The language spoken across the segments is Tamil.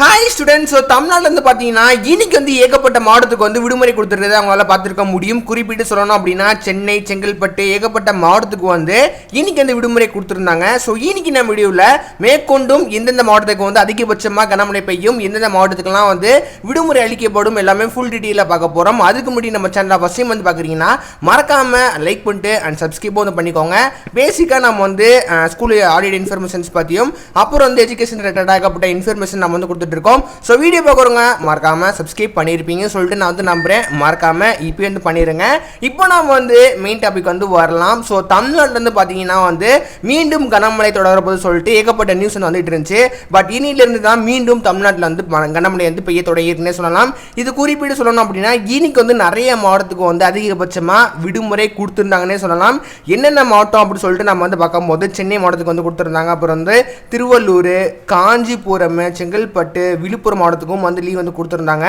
ஹாய் ஸ்டூடெண்ட்ஸ் ஸோ தமிழ்நாட்டிலேருந்து பார்த்தீங்கன்னா இன்னைக்கு வந்து ஏகப்பட்ட மாவட்டத்துக்கு வந்து விடுமுறை கொடுத்துருக்கதை அவங்களால பார்த்துருக்க முடியும். குறிப்பிட்டு சொல்லணும் அப்படின்னா சென்னை செங்கல்பட்டு ஏகப்பட்ட மாவட்டத்துக்கு வந்து இன்னைக்கு வந்து விடுமுறை கொடுத்துருந்தாங்க. ஸோ இன்னைக்கு நம்ம வீடியோவில் மேற்கொண்டும் எந்தெந்த மாவட்டத்துக்கு வந்து அதிகபட்சமாக கனமழை பெய்யும் எந்தெந்த மாவட்டத்துக்குலாம் வந்து விடுமுறை அளிக்கப்படும் எல்லாமே ஃபுல் டீட்டெயிலாக பார்க்க போகிறோம் அதுக்கு முன்னாடி நம்ம சேனலில் ஃபஸ்ட் டைம் வந்து பார்க்குறீங்கன்னா மறக்காமல் லைக் பண்ணிட்டு அண்ட் சப்ஸ்கிரைப் வந்து பண்ணிக்கோங்க. பேசிக்காக நம்ம வந்து ஸ்கூல் ஆடியோ இன்ஃபர்மேஷன்ஸ் பற்றியும் அப்புறம் வந்து எஜுகேஷன் ரிலேட்டடாக ஏகப்பட்ட இன்ஃபர்மேஷன் நம்ம வந்து கொடுத்து இருக்கோம் ஸோ வீடியோ பார்க்குறவங்க மறக்காம சப்ஸ்கிரைப் பண்ணியிருப்பீங்க சொல்லிட்டு நான் வந்து நம்புறேன். மறக்காம இப்போ வந்து பண்ணிடுங்க இப்போ நம்ம வந்து மெயின் டாபிக் வந்து வரலாம். ஸோ தமிழ்நாட்டிலேருந்து பார்த்தீங்கன்னா வந்து மீண்டும் கனமழை தொடரப்போது சொல்லிட்டு ஏகப்பட்ட நியூஸ் வந்துட்டு இருந்துச்சு. பட் இனியிலிருந்து தான் மீண்டும் தமிழ்நாட்டில் வந்து கனமழை வந்து பெய்ய தொடங்கியிருக்குன்னே சொல்லலாம். இது குறிப்பிட்டு சொல்லணும் அப்படின்னா இனிக்கு வந்து நிறைய மாவட்டத்துக்கு வந்து அதிகபட்சமாக விடுமுறை கொடுத்துருந்தாங்கன்னே சொல்லலாம். என்னென்ன மாவட்டம் அப்படின்னு சொல்லிட்டு நம்ம வந்து பார்க்கும்போது சென்னை மாவட்டத்துக்கு வந்து கொடுத்துருந்தாங்க. அப்புறம் வந்து திருவள்ளூர் காஞ்சிபுரம் செங்கல்பட்டு விழுப்புரம் மாவட்டத்துக்கும் வந்து லீவ் வந்து கொடுத்துருந்தாங்க.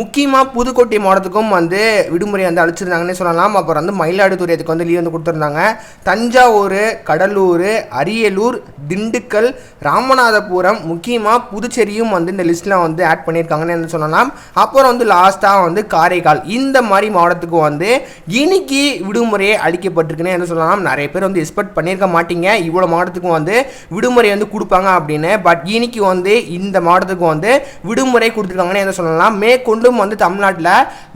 முக்கியமாக புதுக்கோட்டை மாவட்டத்துக்கும் வந்து விடுமுறை வந்து அழிச்சிருந்தாங்கன்னே சொல்லலாம். அப்புறம் வந்து மயிலாடுதுறை அதுக்கு வந்து லீவ் வந்து கொடுத்துருந்தாங்க. தஞ்சாவூர் கடலூர் அரியலூர் திண்டுக்கல் ராமநாதபுரம் முக்கியமாக புதுச்சேரியும் வந்து இந்த லிஸ்ட்டில் வந்து ஆட் பண்ணியிருக்காங்கன்னு என்ன சொல்லலாம். அப்புறம் வந்து லாஸ்ட்டாக வந்து காரைக்கால். இந்த மாதிரி மாவட்டத்துக்கு வந்து இன்னைக்கு விடுமுறை அளிக்கப்பட்டிருக்குன்னு என்ன சொல்லலாம். நிறைய பேர் வந்து எக்ஸ்பெக்ட் பண்ணியிருக்க மாட்டீங்க. இவ்வளோ மாவட்டத்துக்கும் வந்து விடுமுறை வந்து கொடுப்பாங்க அப்படின்னு. பட் இன்னைக்கு வந்து இந்த மாவட்டத்துக்கு வந்து விடுமுறை கொடுத்துருக்காங்கன்னு என்ன சொல்லலாம்? மேற்கொண்டும் வந்து தமிழ்நாட்டில்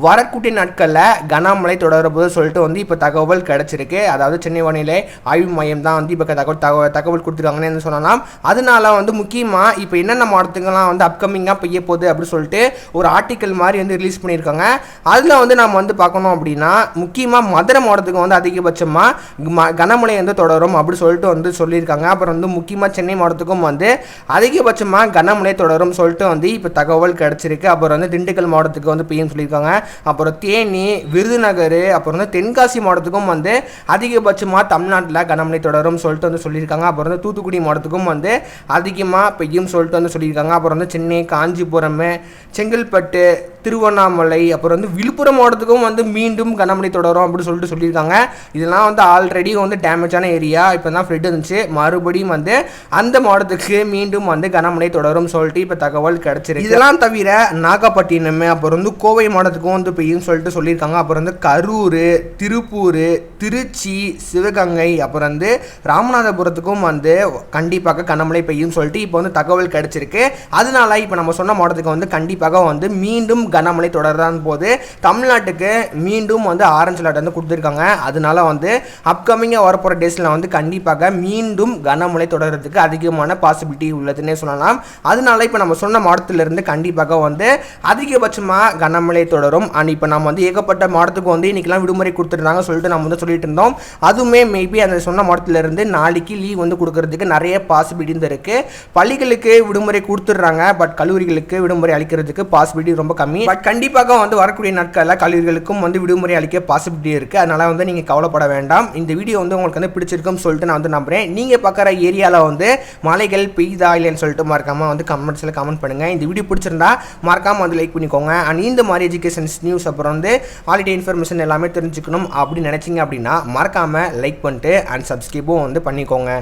வரக்கூடிய நாட்களில் கனமழை தொடரப்போது சொல்லிட்டு வந்து இப்போ தகவல் கிடச்சிருக்கு. அதாவது சென்னை வானிலை ஆய்வு மையம் தான் வந்து இப்போ தகவல் தகவல் தகவல் கொடுத்துருக்காங்கன்னு என்ன சொல்லலாம்? அதனால வந்து முக்கியமாக இப்போ என்னென்ன மாவட்டத்துக்கெல்லாம் வந்து அப்கமிங்காக பெய்ய போகுது அப்படின்னு சொல்லிட்டு ஒரு ஆர்டிக்கல் மாதிரி வந்து ரிலீஸ் பண்ணியிருக்காங்க. அதில் வந்து நம்ம வந்து பார்க்கணும் அப்படின்னா முக்கியமாக மதுரை மாவட்டத்துக்கு வந்து அதிகபட்சமாக கனமழை வந்து தொடரும் அப்படின்னு சொல்லிட்டு வந்து சொல்லியிருக்காங்க. அப்புறம் வந்து முக்கியமாக சென்னை மாவட்டத்துக்கும் வந்து அதிகபட்சமாக கனமழை தொடரும் சொல்லிட்டு வந்து இப்போ தகவல் கிடச்சிருக்கு. அப்புறம் வந்து திண்டுக்கல் மாவட்டத்துக்கு வந்து பெய்யும் சொல்லியிருக்காங்க. அப்புறம் தேனி விருதுநகர் அப்புறம் வந்து தென்காசி மாவட்டத்துக்கும் வந்து அதிகபட்சமாக தமிழ்நாட்டில் கனமழை தொடரும் சொல்லிட்டு வந்து சொல்லியிருக்காங்க. அப்புறம் வந்து தூத்துக்குடி மாவட்டத்துக்கும் வந்து அதிகமாக பெய்யும் சொல்லிட்டு வந்து சொல்லியிருக்காங்க. அப்புறம் வந்து சென்னை காஞ்சிபுரம் செங்கல்பட்டு திருவண்ணாமலை அப்புறம் வந்து விழுப்புரம் மாவட்டத்துக்கும் வந்து மீண்டும் கனமழை தொடரும் அப்படின்னு சொல்லிட்டு சொல்லியிருக்காங்க. இதெல்லாம் வந்து ஆல்ரெடி வந்து டேமேஜான ஏரியா இப்போ தான் ஃப்ளட் இருந்துச்சு. மறுபடியும் வந்து அந்த மாவட்டத்துக்கு மீண்டும் வந்து கனமழை தொடரும் சொல்லிட்டு இப்போ தகவல் கிடச்சிருக்கு. இதெல்லாம் தவிர நாகப்பட்டினம் அப்புறம் வந்து கோவை மாவட்டத்துக்கும் வந்து பெய்யும் சொல்லிட்டு சொல்லியிருக்காங்க. அப்புறம் வந்து கரூர் திருப்பூர் திருச்சி சிவகங்கை அப்புறம் வந்து ராமநாதபுரத்துக்கும் வந்து கண்டிப்பாக கனமழை பெய்யும் சொல்லிட்டு இப்போ வந்து தகவல் கிடைச்சிருக்கு. அதனால இப்போ நம்ம சொன்ன மாவட்டத்துக்கு வந்து கண்டிப்பாக வந்து மீண்டும் கனமழை தொடர்தான் போது தமிழ்நாட்டுக்கு மீண்டும் வந்து ஆரஞ்சு அலர்ட் வந்து கொடுத்துருக்காங்க. அதனால வந்து அப்கமிங்காக வரப்போகிற டேஸில் வந்து கண்டிப்பாக மீண்டும் கனமழை தொடர்றதுக்கு அதிகமான பாசிபிலிட்டி உள்ளதுன்னே சொல்லலாம். அதனால இப்போ நம்ம நம்ம சொன்ன மாவட்டத்திலிருந்து கண்டிப்பாக வந்து அதிகபட்சமாக கனமழை தொடரும். அண்ட் இப்போ நம்ம வந்து ஏகப்பட்ட மாவட்டத்துக்கு வந்து இன்றைக்கெலாம் விடுமுறை கொடுத்துருந்தாங்க சொல்லிட்டு நம்ம வந்து சொல்லிட்டு இருந்தோம். அதுவுமே மேபி அந்த சொன்ன மாவட்டத்திலிருந்து நாளைக்கு லீவ் வந்து கொடுக்கறதுக்கு நிறைய பாசிபிலிட்டி இருக்குது பள்ளிகளுக்கு விடுமுறை கொடுத்துட்றாங்க. பட் கல்லூரிகளுக்கு விடுமுறை அளிக்கிறதுக்கு பாசிபிலிட்டி ரொம்ப கம்மி. பட் கண்டிப்பாக வந்து வரக்கூடிய நாட்களில் கல்லூரிகளுக்கும் வந்து விடுமுறை அளிக்க பாசிபிலிட்டி இருக்குது அதனால் வந்து நீங்கள் கவலைப்பட வேண்டாம். இந்த வீடியோ வந்து உங்களுக்கு வந்து பிடிச்சிருக்குன்னு சொல்லிட்டு நான் வந்து நம்புகிறேன் நீங்கள் பார்க்குற ஏரியாவில் வந்து மலைகள் பெய்தா இல்லைன்னு சொல்லிட்டு மறக்காமல் வந்து கமெண்ட்ஸில் கமெண்ட் பண்ணுங்கள் இந்த வீடியோ பிடிச்சிருந்தா மறக்காமல் வந்து லைக் பண்ணிக்கோங்க. அண்ட் இந்த மாதிரி எஜுகேஷன்ஸ் நியூஸ் அப்புறம் வந்து ஹாலிடே இன்ஃபர்மேஷன் எல்லாமே தெரிஞ்சுக்கணும் அப்படின்னு நினச்சிங்க அப்படின்னா மறக்காமல் லைக் பண்ணிட்டு அண்ட் சப்ஸ்கிரைபும் வந்து பண்ணிக்கோங்க.